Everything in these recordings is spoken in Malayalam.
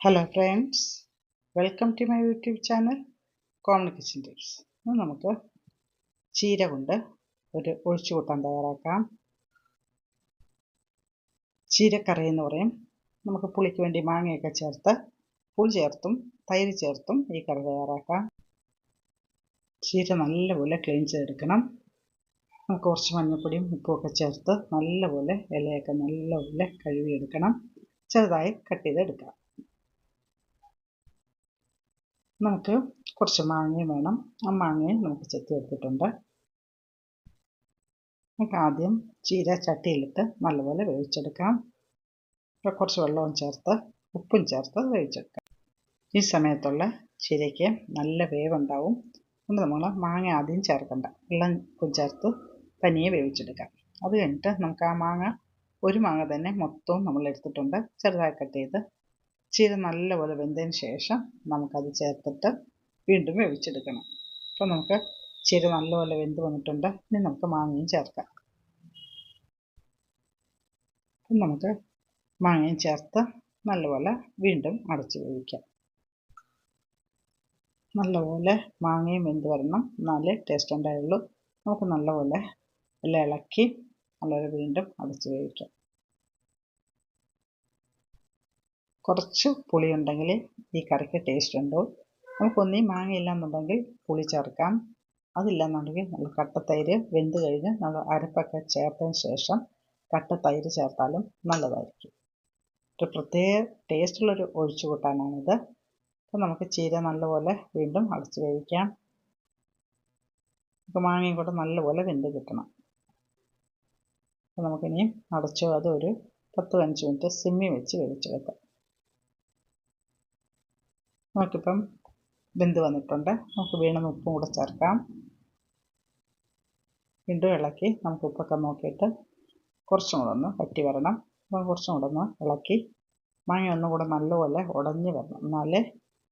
Hello friends welcome to my YouTube channel common kitchen tips നമുക്ക് ചീര കൊണ്ട് ഒരു ഒഴിച്ചുകൂട്ടാൻ തയ്യാറാക്കാം. ചീരക്കറി എന്ന് പറയും. നമുക്ക് പുളിക്ക് വേണ്ടി മാങ്ങയൊക്കെ ചേർത്ത് പുളി ചേർത്തും തൈര് ചേർത്തും ഈ കറി തയ്യാറാക്കാം. ചീര നല്ലപോലെ ക്ലീൻ ചെയ്തെടുക്കണം. നമുക്ക് കുറച്ച് മഞ്ഞപ്പൊടിയും ഉപ്പുമൊക്കെ ചേർത്ത് നല്ലപോലെ ഇലയൊക്കെ നല്ലപോലെ കഴുകിയെടുക്കണം. ചെറുതായി കട്ട് ചെയ്തെടുക്കാം. നമുക്ക് കുറച്ച് മാങ്ങയും വേണം. ആ മാങ്ങയും നമുക്ക് ചെത്തി എടുത്തിട്ടുണ്ട്. നമുക്ക് ആദ്യം ചീര ചട്ടിയിലിട്ട് നല്ലപോലെ വേവിച്ചെടുക്കാം. കുറച്ച് വെള്ളവും ചേർത്ത് ഉപ്പും ചേർത്ത് വേവിച്ചെടുക്കാം. ഈ സമയത്തുള്ള ചീരയ്ക്ക് നല്ല വേവുണ്ടാവും. അതുകൊണ്ട് നമ്മൾ മാങ്ങ ആദ്യം ചേർക്കണ്ട. വെള്ളം ഉപ്പും ചേർത്ത് തനിയെ വേവിച്ചെടുക്കാം. അത് കഴിഞ്ഞിട്ട് നമുക്ക് ആ മാങ്ങ ഒരു മാങ്ങ തന്നെ മൊത്തവും നമ്മൾ എടുത്തിട്ടുണ്ട്. ചെറുതായി കട്ട് ചെയ്ത് ചീര നല്ലപോലെ വെന്തതിന് ശേഷം നമുക്കത് ചേർത്തിട്ട് വീണ്ടും വേവിച്ചെടുക്കണം. അപ്പോൾ നമുക്ക് ചീര നല്ലപോലെ വെന്ത് വന്നിട്ടുണ്ട്. ഇനി നമുക്ക് മാങ്ങയും ചേർക്കാം. അപ്പം നമുക്ക് മാങ്ങയും ചേർത്ത് നല്ലപോലെ വീണ്ടും അടച്ച് വേവിക്കാം. നല്ലപോലെ മാങ്ങയും വെന്ത് വരണം. എന്നാലേ ടേസ്റ്റ് ഉണ്ടായുള്ളൂ. നമുക്ക് നല്ലപോലെ എല്ലാം ഇളക്കി നല്ലപോലെ വീണ്ടും അടച്ച് വേവിക്കാം. കുറച്ച് പുളി ഉണ്ടെങ്കിൽ ഈ കറിക്ക് ടേസ്റ്റ് ഉണ്ടോ? നമുക്കൊന്നീ മാങ്ങയില്ല എന്നുണ്ടെങ്കിൽ പുളി ചേർക്കാം. അതില്ലെന്നുണ്ടെങ്കിൽ നമ്മൾ കട്ടത്തൈര് വെന്ത് കഴിഞ്ഞ് നമ്മൾ അരപ്പൊക്കെ ചേർത്തതിന് ശേഷം കട്ടത്തൈര് ചേർത്താലും നല്ലതായിരിക്കും. ഒരു പ്രത്യേക ടേസ്റ്റുള്ളൊരു ഒഴിച്ചു കൂട്ടാനാണിത്. അപ്പോൾ നമുക്ക് ചീര നല്ലപോലെ വീണ്ടും അടച്ച് വേവിക്കാം. നമുക്ക് മാങ്ങയും കൂടെ നല്ലപോലെ വെന്ത് കിട്ടണം. അപ്പോൾ നമുക്കിനിയും അടച്ചു അതൊരു പത്ത് പതിനഞ്ച് മിനിറ്റ് സിമ്മി വെച്ച് വേവിച്ചെടുക്കാം. നമുക്കിപ്പം വെന്ത് വന്നിട്ടുണ്ട്. നമുക്ക് വീണ്ടും ഉപ്പും കൂടെ ചേർക്കാം. വീണ്ടും ഇളക്കി നമുക്ക് ഉപ്പൊക്കെ നോക്കിയിട്ട് കുറച്ചും കൂടെ ഒന്ന് വറ്റി വരണം. അപ്പം കുറച്ചും കൂടെ ഒന്ന് ഇളക്കി മാങ്ങ ഒന്നും കൂടെ നല്ലപോലെ ഉടഞ്ഞ് വരണം. എന്നാലേ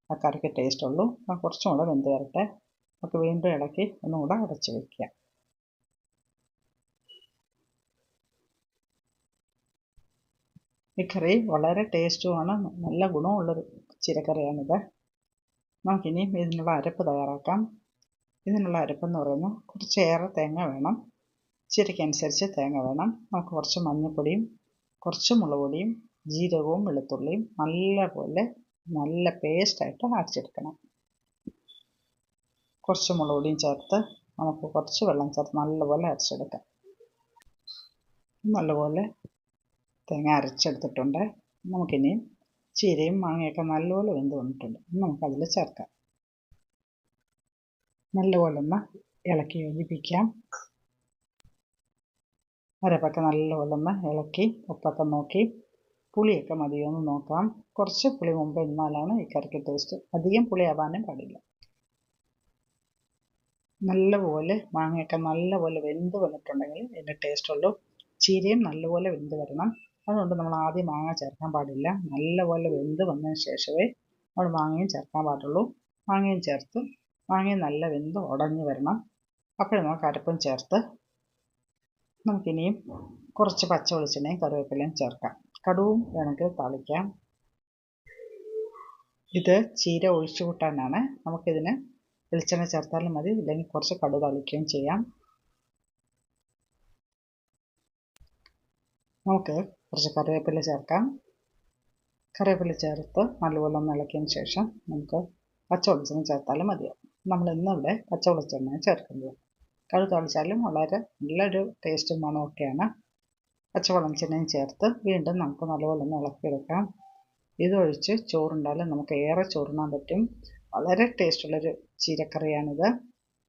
ആ കറിക്ക് ടേസ്റ്റ് ഉള്ളൂ. അപ്പം കുറച്ചും കൂടെ വെന്ത് വരട്ടെ. നമുക്ക് വീണ്ടും ഇളക്കി ഒന്നും കൂടെ അടച്ച് വയ്ക്കുക ഈ കറി വളരെ ടേസ്റ്റുമാണ് നല്ല ഗുണമുള്ളൊരു ചിരക്കറിയാണിത്. നമുക്കിനി ഇതിനുള്ള അരപ്പ് തയ്യാറാക്കാം. ഇതിനുള്ള അരപ്പെന്ന് പറയുന്നത് കുറച്ചേറെ തേങ്ങ വേണം. ചിരക്കനുസരിച്ച് തേങ്ങ വേണം. നമുക്ക് കുറച്ച് മഞ്ഞൾപ്പൊടിയും കുറച്ച് മുളക് പൊടിയും ജീരകവും വെളുത്തുള്ളിയും നല്ലപോലെ നല്ല പേസ്റ്റായിട്ട് അരച്ചെടുക്കണം. കുറച്ച് മുളക് പൊടിയും ചേർത്ത് നമുക്ക് കുറച്ച് വെള്ളം ചേർത്ത് നല്ലപോലെ അരച്ചെടുക്കാം. നല്ലപോലെ തേങ്ങ അരച്ചെടുത്തിട്ടുണ്ട്. നമുക്കിനി ചീരയും മാങ്ങയൊക്കെ നല്ലപോലെ വെന്ത് വന്നിട്ടുണ്ട്. നമുക്കതിൽ ചേർക്കാം. നല്ലപോലെ ഒന്ന് ഇളക്കി യോജിപ്പിക്കാം. അരപ്പൊക്കെ നല്ലപോലെ ഒന്ന് ഇളക്കി ഉപ്പൊക്കെ നോക്കി പുളിയൊക്കെ മതിയോ എന്ന് നോക്കാം. കുറച്ച് പുളി മുമ്പ് എന്നാലാണ് ഈ കറിക്ക് ടേസ്റ്റ് അധികം പുളി ആവാനും പാടില്ല. നല്ലപോലെ മാങ്ങയൊക്കെ നല്ലപോലെ വെന്ത് വന്നിട്ടുണ്ടെങ്കിൽ ഇതിന്റെ ടേസ്റ്റ് ചീരയും നല്ലപോലെ വെന്ത് വരണം. അതുകൊണ്ട് നമ്മൾ ആദ്യം മാങ്ങ ചേർക്കാൻ പാടില്ല. നല്ലപോലെ വെന്ത് വന്നതിന് ശേഷമേ നമ്മൾ മാങ്ങയും ചേർക്കാൻ പാടുള്ളൂ. മാങ്ങയും ചേർത്ത് മാങ്ങയും നല്ല വെന്ത് ഉടഞ്ഞു വരണം. അപ്പോഴും നമുക്ക് അരപ്പും ചേർത്ത് നമുക്കിനിയും കുറച്ച് പച്ച വെളിച്ചെണ്ണയും കറിവേപ്പിലയും ചേർക്കാം. കടുവും വേണമെങ്കിൽ തളിക്കാം. ഇത് ചീര ഒഴിച്ചു കൂട്ടാനാണ്. നമുക്കിതിന് വെളിച്ചെണ്ണ ചേർത്താലും മതി. ഇല്ലെങ്കിൽ കുറച്ച് കടു തളിക്കുകയും ചെയ്യാം. നമുക്ക് കുറച്ച് കറിവേപ്പില ചേർക്കാം. കറിവേപ്പില ചേർത്ത് നല്ലപോലെ ഒന്ന് ഇളക്കിയതിന് ശേഷം നമുക്ക് പച്ച വെളിച്ചെണ്ണ ചേർത്താലും മതിയാവും. നമ്മൾ ഇന്നിവിടെ പച്ച വെളിച്ചെണ്ണ ചേർക്കുന്നത്. കടു താളിച്ചാലും വളരെ നല്ലൊരു ടേസ്റ്റും മണമൊക്കെയാണ് പച്ച വെളിച്ചെണ്ണയും ചേർത്ത് വീണ്ടും നമുക്ക് നല്ലപോലെ ഒന്ന് ഇളക്കിയെടുക്കാം. ഇതൊഴിച്ച് ചോറുണ്ടാലും നമുക്ക് ഏറെ ചോറുണ്ണാൻ പറ്റും. വളരെ ടേസ്റ്റുള്ളൊരു ചീരക്കറിയാണിത്.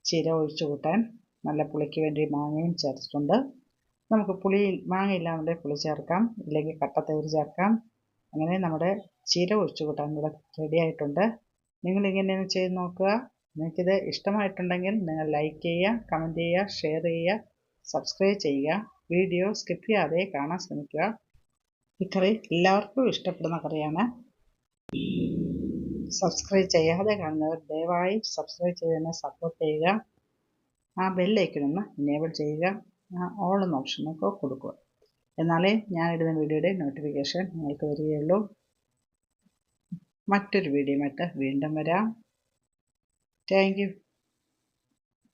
ചീര ഒഴിച്ചു കൂട്ടാൻ നല്ല പുളിക്ക് വേണ്ടി മാങ്ങയും ചേർത്തിട്ടുണ്ട്. നമുക്ക് പുളി മാങ്ങ ഇല്ലാതെ പുളി ചേർക്കാം. ഇല്ലെങ്കിൽ കട്ടത്തൈര് ചേർക്കാം. അങ്ങനെ നമ്മുടെ ചീര ഒഴിച്ചു കൂട്ടാൻ ഇവിടെ റെഡി ആയിട്ടുണ്ട്. നിങ്ങളിങ്ങനെ ചെയ്ത് നോക്കുക. നിങ്ങൾക്കിത് ഇഷ്ടമായിട്ടുണ്ടെങ്കിൽ നിങ്ങൾ ലൈക്ക് ചെയ്യുക കമന്റ് ചെയ്യുക ഷെയർ ചെയ്യുക സബ്സ്ക്രൈബ് ചെയ്യുക. വീഡിയോ സ്കിപ്പ് ചെയ്യാതെ കാണാൻ ശ്രമിക്കുക. ഈ കറി എല്ലാവർക്കും ഇഷ്ടപ്പെടുന്ന കറിയാണ്. സബ്സ്ക്രൈബ് ചെയ്യാതെ കാണുന്നവർ ദയവായി സബ്സ്ക്രൈബ് ചെയ്യുന്ന സപ്പോർട്ട് ചെയ്യുക. ആ ബെല്ലൈക്കണൊന്ന് എനേബിൾ ചെയ്യുക. ഓൾ എന്ന ഓപ്ഷനൊക്കെ കൊടുക്കുക. എന്നാലേ ഞാൻ ഇടുന്ന വീഡിയോയുടെ നോട്ടിഫിക്കേഷൻ നിങ്ങൾക്ക് വരികയുള്ളൂ. മറ്റൊരു വീഡിയോ വീണ്ടും വരാം. താങ്ക്